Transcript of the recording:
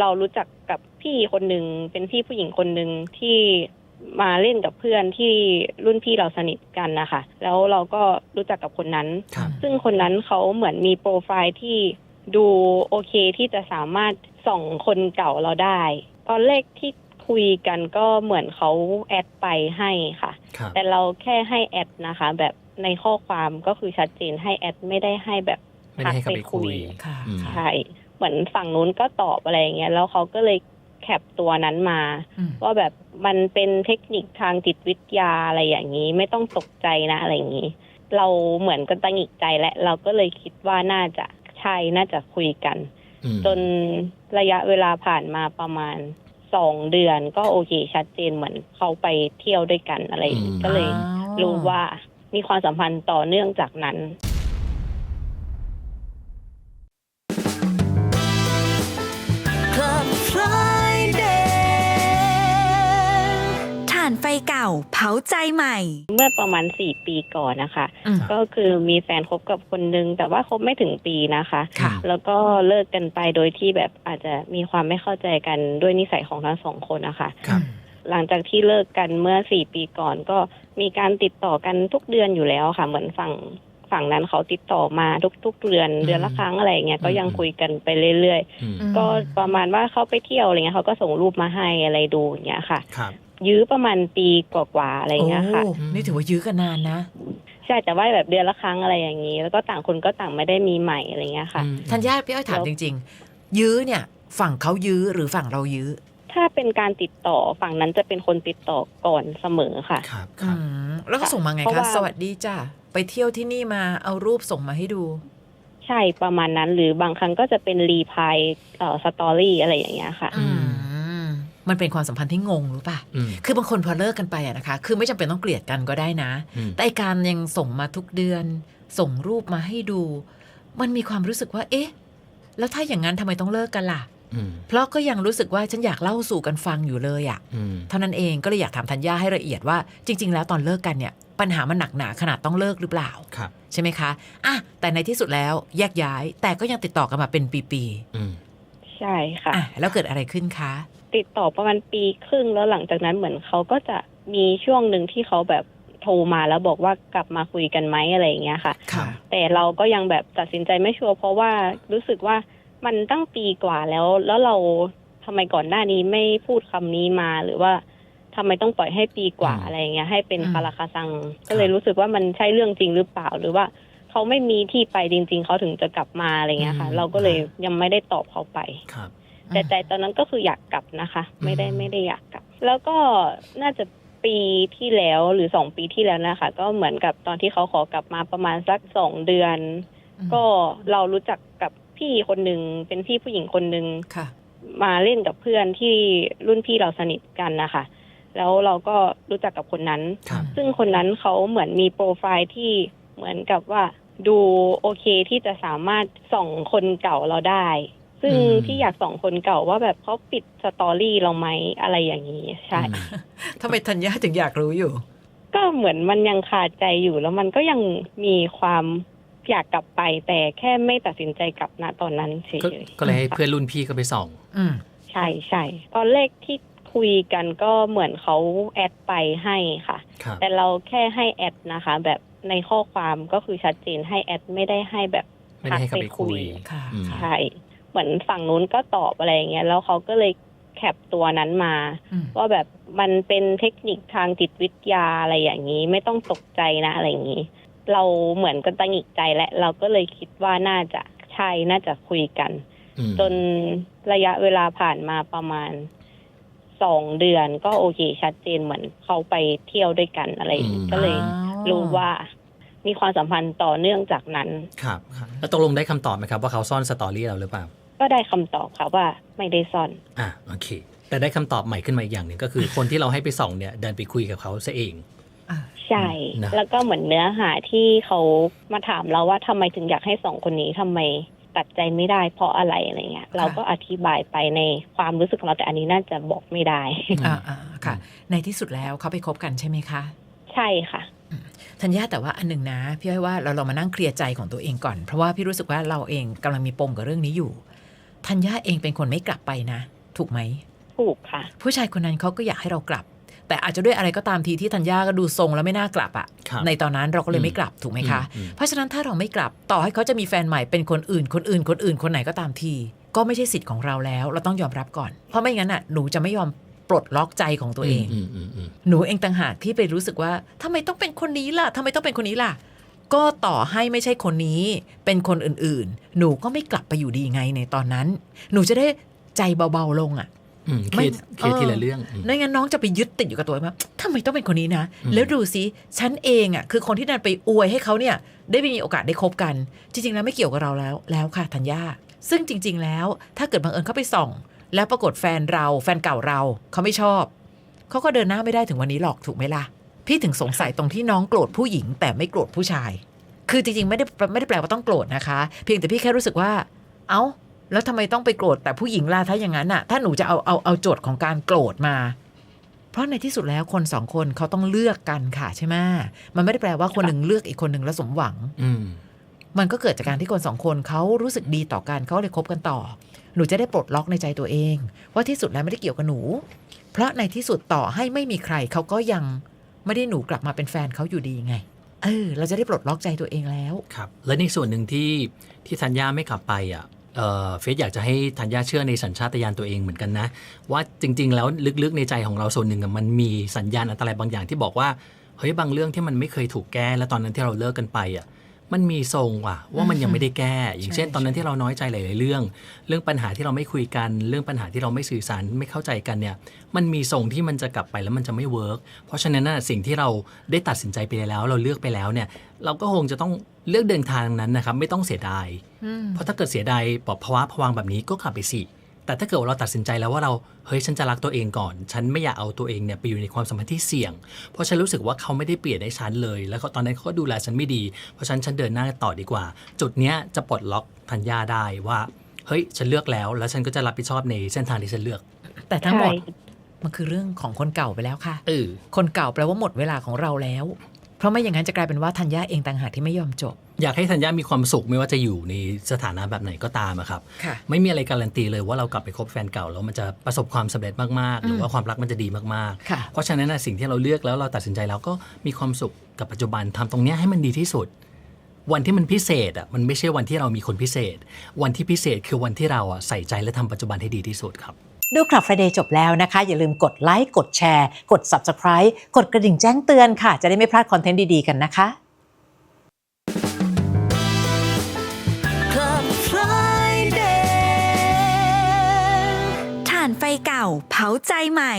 เรารู้จักกับพี่คนหนึ่งเป็นพี่ผู้หญิงคนหนึ่งที่มาเล่นกับเพื่อนที่รุ่นพี่เราสนิทกันนะคะแล้วเราก็รู้จักกับคนนั้น ครับซึ่งคนนั้นเขาเหมือนมีโปรไฟล์ที่ดูโอเคที่จะสามารถส่องคนเก่าเราได้ ตอนแรกที่คุยกันก็เหมือนเขาแอดไปให้ค่ะ ครับแต่เราแค่ให้แอดนะคะ แบบในข้อความก็คือชัดเจนให้แอดไม่ได้ให้แบบ ไม่ได้ให้เข้าไปคุย ค่ะอืม ค่ะ ใช่ เหมือนฝั่งนู้นก็ตอบอะไรอย่างเงี้ยแล้วเขาก็เลยแคปตัวนั้นมาอืมว่าแบบมันเป็นเทคนิคทางจิตวิทยาอะไรอย่างนี้ ไม่ต้องตกใจนะอะไรอย่างนี้ เราเหมือนกันตังหงิกใจและ เราก็เลยคิดว่าน่าจะใช่น่าจะคุยกันอืมจนระยะเวลาผ่านมาประมาณสองเดือนก็โอเคชัดเจนเหมือนเขาไปเที่ยวด้วยกันอะไรอย่างนี้ก็เลยอ้าวรู้ว่ามีความสัมพันธ์ต่อเนื่องจากนั้นานไฟเก่า เผาใจใหม่ เมื่อประมาณสี่ปีก่อนนะคะ อืม ก็คือมีแฟนคบกับคนนึง แต่ว่าคบไม่ถึงปีนะคะ ค่ะ แล้วก็เลิกกันไปโดยที่แบบอาจจะมีความไม่เข้าใจกันด้วยนิสัยของทั้งสองคนนะคะ ครับ หลังจากที่เลิกกันเมื่อสี่ปีก่อนก็มีการติดต่อกันทุกเดือนอยู่แล้วค่ะ เหมือนฝั่งฝั่งนั้นเขาติดต่อมาทุกๆเดือนอืมเดือนละครั้งอะไรอย่างเงี้ยก็ยังอืมคุยกันไปเรื่อย อืมๆ ก็ประมาณว่าเขาไปเที่ยวอะไรเงี้ยเขาก็ส่งรูปมาให้อะไรดูอย่างเงี้ยค่ะ ครับ ยื้อประมาณปีกว่าๆอะไรอย่างเงี้ยค่ะ โอ้นี่ถือว่ายื้อกันนานนะใช่แต่ว่าแบบเดือนละครั้งอะไรอย่างนี้ แล้วก็ต่างคนก็ต่างไม่ได้มีใหม่อะไรเงี้ยค่ะ อืมทันยาพี่อ้อยถามแล้วจริง ๆ ยื้อเนี่ย ฝั่งเขายื้อหรือฝั่งเรายื้อถ้าเป็นการติดต่อฝั่งนั้นจะเป็นคนติดต่อก่อนเสมอค่ะ ครับคอืรับ มแล้วก็ส่งมาไงเพราะคะ ว่า สวัสดีจ้าไปเที่ยวที่นี่มาเอารูปส่งมาให้ดู ใช่ประมาณนั้นหรือบางครั้งก็จะเป็นรีพายเอ่อสตอรี่อะไรอย่างเงี้ยค่ะ อืม มันเป็นความสัมพันธ์ที่งงรู้ป่ะอืมคือบางคนพอเลิกกันไปอะนะคะ คือไม่จำเป็นต้องเกลียดกันก็ได้นะอืมแต่ไอ้การยังส่งมาทุกเดือน ส่งรูปมาให้ดู มันมีความรู้สึกว่า เอ๊ะ แล้วถ้าอย่างนั้นทำไมต้องเลิกกันล่ะอืมเพราะก็ยังรู้สึกว่าฉันอยากเล่าสู่กันฟังอยู่เลยอะอืมเท่านั้นเองก็เลยอยากถามธัญญาให้ละเอียดว่าจริง ๆ แล้วตอนเลิกกันเนี่ย ปัญหามันหนักหนาขนาดต้องเลิกหรือเปล่าครับใช่ไหมคะอะแต่ในที่สุดแล้วแยกย้าย แต่ก็ยังติดต่อกันมาเป็นปีอืมใช่ค่ะๆอะแล้วเกิดอะไรขึ้นคะ ติดต่อประมาณปีครึ่งแล้วหลังจากนั้นเหมือนเขาก็จะมีช่วงหนึ่งที่เขาแบบโทรมาแล้วบอกว่ากลับมาคุยกันไหมอะไรอย่างเงี้ยค่ะ ครับ แต่เราก็ยังแบบตัดสินใจไม่ชัวร์เพราะว่ารู้สึกว่ามันตั้งปีกว่าแล้ว แล้วเราทำไมก่อนหน้านี้ไม่พูดคำนี้มาหรือว่าทำไมต้องปล่อยให้ปีกว่าอืมอะไรอย่างเงี้ย ให้เป็นอืม คาราคาซัง ก็เลยรู้สึกว่ามันใช่เรื่องจริงหรือเปล่า หรือว่าเขาไม่มีที่ไปจริง ๆเขาถึงจะกลับมาอะไรเงี้ยค่ะเราก็เลยยังไม่ได้ตอบเขาไป ครับ แต่ใจตอนนั้นก็คืออยากกลับนะคะ ไม่ได้อืมไม่ได้อยากกลับ แล้วก็น่าจะปีที่แล้วหรือสองปีที่แล้วนะคะ ก็เหมือนกับตอนที่เขาขอกลับมาประมาณสักสองเดือนอืมก็เรารู้จักกับพี่คนหนึ่งเป็นพี่ผู้หญิงคนหนึ่งค่ะมาเล่นกับเพื่อนที่รุ่นพี่เราสนิทกันนะคะแล้วเราก็รู้จักกับคนนั้นครับซึ่งคนนั้นเขาเหมือนมีโปรไฟล์ที่เหมือนกับว่าดูโอเคที่จะสามารถส่องคนเก่าเราได้ ซึ่งอืมพี่อยากส่องคนเก่าว่าแบบเขาปิดสตอรี่เราไหมอะไรอย่างนี้ใช่อืมทำไมธัญญาถึงอยากรู้อยู่ ก็เหมือนมันยังคาใจอยู่แล้วมันก็ยังมีความอยากกลับไป แต่แค่ไม่ตัดสินใจกลับณตอนนั้นเฉก็ยๆก็เลยให้ค่ะเพื่อนรุ่นพี่ก็ไปส่องอืมใช่ใช่ตอนแรกที่คุยกันก็เหมือนเขาแอดไปให้ค่ะครับแต่เราแค่ให้แอดนะคะ แบบในข้อความก็คือชัดเจนให้แอดไม่ได้ให้แบบไม่ได้ให้เข้าไปคุยค่ะอืมค่ะใช่เห มือนฝั่งนู้นก็ตอบอะไรอย่างเงี้ยแล้วเขาก็เลยแคปตัวนั้นมาอืมว่าแบบมันเป็นเทคนิคทางจิตวิทยาอะไรอย่างนี้ ไม่ต้องตกใจนะอะไรอย่างนี้ เราเหมือนกันตังหงิกใจและเราก็เลยคิดว่าน่าจะใช่น่าจะคุยกันอืมจนระยะเวลาผ่านมาประมาณสองเดือนก็โอเคชัดเจนเหมือนเขาไปเที่ยวด้วยกันอะไรอย่างนี้ก็เลยอ้าวรู้ว่ามีความสัมพันธ์ต่อเนื่องจากนั้น ครับครับแล้วตกลงได้คำตอบไหมครับ ว่าเขาซ่อนสตอรี่เราหรือเปล่า ก็ได้คำตอบค่ะว่าไม่ได้ซ่อนอะโอเค แต่ได้คำตอบใหม่ขึ้นมาอีกอย่างหนึ่งก็คือ คนที่เราให้ไปส่องเนี่ยเดินไปคุยกับเขาซะเองอะใช่นะแล้วก็เหมือนเนื้อหาที่เขามาถามเราว่าทำไมถึงอยากให้สองคนนี้ทำไมตัดใจไม่ได้เพราะอะไรอะไรเงี้ย เราก็อธิบายไปในความรู้สึกของเราแต่อันนี้น่าจะบอกไม่ได้อ่าอ่าค่ะ ในที่สุดแล้วเขาไปคบกันใช่ไหมคะ ใช่ค่ะธัญญาแต่ว่าอันหนึ่งนะพี่อ้อยว่าเราเรามานั่งเคลียร์ใจของตัวเองก่อน เพราะว่าพี่รู้สึกว่าเราเองกำลังมีปมกับเรื่องนี้อยู่ ธัญญาเองเป็นคนไม่กลับไปนะ ถูกไหม ถูกค่ะ ผู้ชายคนนั้นเขาก็อยากให้เรากลับ แต่อาจจะด้วยอะไรก็ตามทีที่ธัญญาก็ดูทรงแล้วไม่น่ากลับอะครับในตอนนั้นเราก็เลยไม่กลับถูกไหมคะอืมอืมเพราะฉะนั้นถ้าเราไม่กลับต่อให้เขาจะมีแฟนใหม่เป็นคนอื่น คนอื่น คนอื่น คนไหนก็ตามที ก็ไม่ใช่สิทธิ์ของเราแล้ว เราต้องยอมรับก่อน เพราะไม่งั้นอะหนูจะไม่ยอมปลดล็อกใจของตัวเองอืมอืมอืมหนูเองต่างหากที่ไปรู้สึกว่าทำไมต้องเป็นคนนี้ล่ะทำไมต้องเป็นคนนี้ล่ะ ก็ต่อให้ไม่ใช่คนนี้ เป็นคนอื่นๆ หนูก็ไม่กลับไปอยู่ดีไงในตอนนั้น หนูจะได้ใจเบาๆลงอะอืมเคไม่ลียร์เคลียร์เออทีละเรื่องอืมไม่งั้นน้องจะไปยึดติดอยู่กับตัวว่าทำไมต้องเป็นคนนี้นะอืมแล้วดูสิฉันเองอะคือคนที่ดันไปอวยให้เขาเนี่ย ได้มีโอกาสได้คบกัน จริง ๆ แล้วไม่เกี่ยวกับเราแล้วแล้วค่ะธัญญาซึ่งจริง ๆ แล้ว ถ้าเกิดบังเอิญเขาไปส่อง แล้วปรากฏแฟนเรา แฟนเก่าเราเขาไม่ชอบเขาก็เดินหน้าไม่ได้ถึงวันนี้หรอกถูกไหมล่ะ พี่ถึงสงสัยตรงที่น้องโกรธผู้หญิง แต่ไม่โกรธผู้ชาย คือจริงๆไม่ได้ไม่ได้แปลว่าต้องโกรธนะคะ เพียงแต่พี่แค่รู้สึกว่า เอ้า แล้วทำไมต้องไปโกรธแต่ผู้หญิงล่ะถ้าอย่างนั้นอะ ถ้าหนูจะเอาเอาเอาโจทย์ของการโกรธมา เพราะในที่สุดแล้วคนสองคนเขาต้องเลือกกันค่ะใช่ไหมมันไม่ได้แปลว่าคนหนึ่งเลือกอีกคนหนึ่งแล้วสมหวัง อืมมันก็เกิดจากการที่คนสองคนเขารู้สึกดีต่อกันเขาเลยคบกันต่อ หนูจะได้ปลดล็อกในใจตัวเองว่าที่สุดแล้วไม่ได้เกี่ยวกับหนู เพราะในที่สุดต่อให้ไม่มีใครเขาก็ยัง ไม่ได้หนูกลับมาเป็นแฟนเขาอยู่ดีไง เออ เราจะได้ปลดล็อกใจตัวเองแล้ว ครับ และในส่วนหนึ่งที่ที่ธัญญาไม่กลับไปอะเอ่อเฟซอยากจะให้ธัญญาเชื่อในสัญชาตญาณตัวเองเหมือนกันนะ ว่าจริง ๆ แล้วลึกๆในใจของเราส่วนหนึ่งมันมีสัญญาณอันตรายบางอย่างที่บอกว่าเฮ้ยบางเรื่องที่มันไม่เคยถูกแก้และตอนนั้นที่เราเลิกกันไปอะ มันมีทรงว่ะ ว่ามันยังไม่ได้แก้ อย่างเช่นใช่ตอนนั้นที่เราน้อยใจหลายๆเรื่อง เรื่องปัญหาที่เราไม่คุยกัน เรื่องปัญหาที่เราไม่สื่อสารไม่เข้าใจกันเนี่ย มันมีทรงที่มันจะกลับไปแล้วมันจะไม่เวิร์กเพราะฉะนั้นน่ะสิ่งที่เราได้ตัดสินใจไปแล้ว เราเลือกไปแล้วเนี่ย เราก็คงจะต้องเลือกเดินทางนั้นนะครับ ไม่ต้องเสียดายอืมเพราะถ้าเกิดเสียดายปอบภาวะผวังค์แบบนี้ก็กลับไปสิ แต่ถ้าเกิดว่าเราตัดสินใจแล้วว่าเราเฮ้ยฉันจะรักตัวเองก่อน ฉันไม่อยากเอาตัวเองเนี่ยไปอยู่ในความสัมพันธ์ที่เสี่ยง เพราะฉันรู้สึกว่าเขาไม่ได้เปลี่ยนให้ฉันเลย แล้วก็ตอนนั้นเขาก็ดูแลฉันไม่ดี เพราะฉะนันฉันเดินหน้าต่อดีกว่า จุดเนี้ยจะปลดล็อกธัญญาได้ว่าเฮ้ยฉันเลือกแล้ว แล้วฉันก็จะรับผิดชอบในเส้นทางที่ฉันเลือก แต่ทั้งหมดใช่มันคือเรื่องของคนเก่าไปแล้วค่ะเออคนเก่าแปลว่าหมดเวลาของเราแล้ว เพราะไม่อย่างนั้นจะกลายเป็นว่าธัญญาเองต่างหากที่ไม่ยอมจบ อยากให้ธัญญามีความสุขไม่ว่าจะอยู่ในสถานะแบบไหนก็ตามอะครับ ค่ะ ไม่มีอะไรการันตีเลยว่าเรากลับไปคบแฟนเก่าแล้วมันจะประสบความสำเร็จมาก ๆ หรือว่าความรักมันจะดีมาก ค่ะ ๆ เพราะฉะนั้นนะสิ่งที่เราเลือกแล้วเราตัดสินใจแล้วก็มีความสุขกับปัจจุบันทำตรงเนี้ยให้มันดีที่สุด วันที่มันพิเศษอะมันไม่ใช่วันที่เรามีคนพิเศษ วันที่พิเศษคือวันที่เราอะใส่ใจและทำปัจจุบันให้ดีที่สุดครับ ดูคลับ Friday จบแล้วนะคะ อย่าลืมกดไลค์กดแชร์ กด Subscribe กดกระดิ่งแจ้งเตือนค่ะ จะได้ไม่พลาดคอนเทนต์ดี ๆ กันนะคะ Club Friday ถ่านไฟเก่าเผาใจใหม่